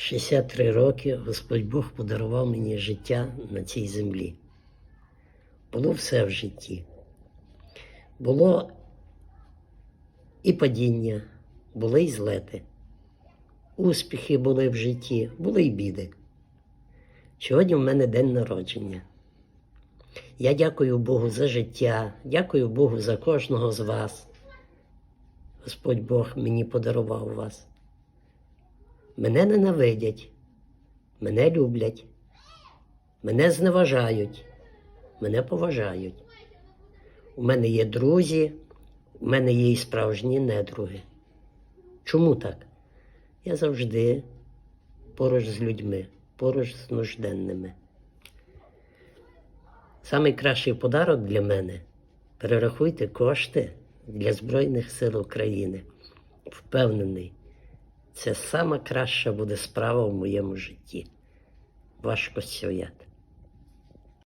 63 роки Господь Бог подарував мені життя на цій землі. Було все в житті. Було і падіння, були і злети. Успіхи були в житті, були й біди. Сьогодні в мене день народження. Я дякую Богу за життя, дякую Богу за кожного з вас. Господь Бог мені подарував вас. Мене ненавидять, мене люблять, мене зневажають, мене поважають. У мене є друзі, у мене є і справжні недруги. Чому так? Я завжди поруч з людьми, поруч з нужденними. Самий кращий подарок для мене перерахуйте кошти для Збройних сил України. Впевнений, це сама краща буде справа в моєму житті. Важко Костюят.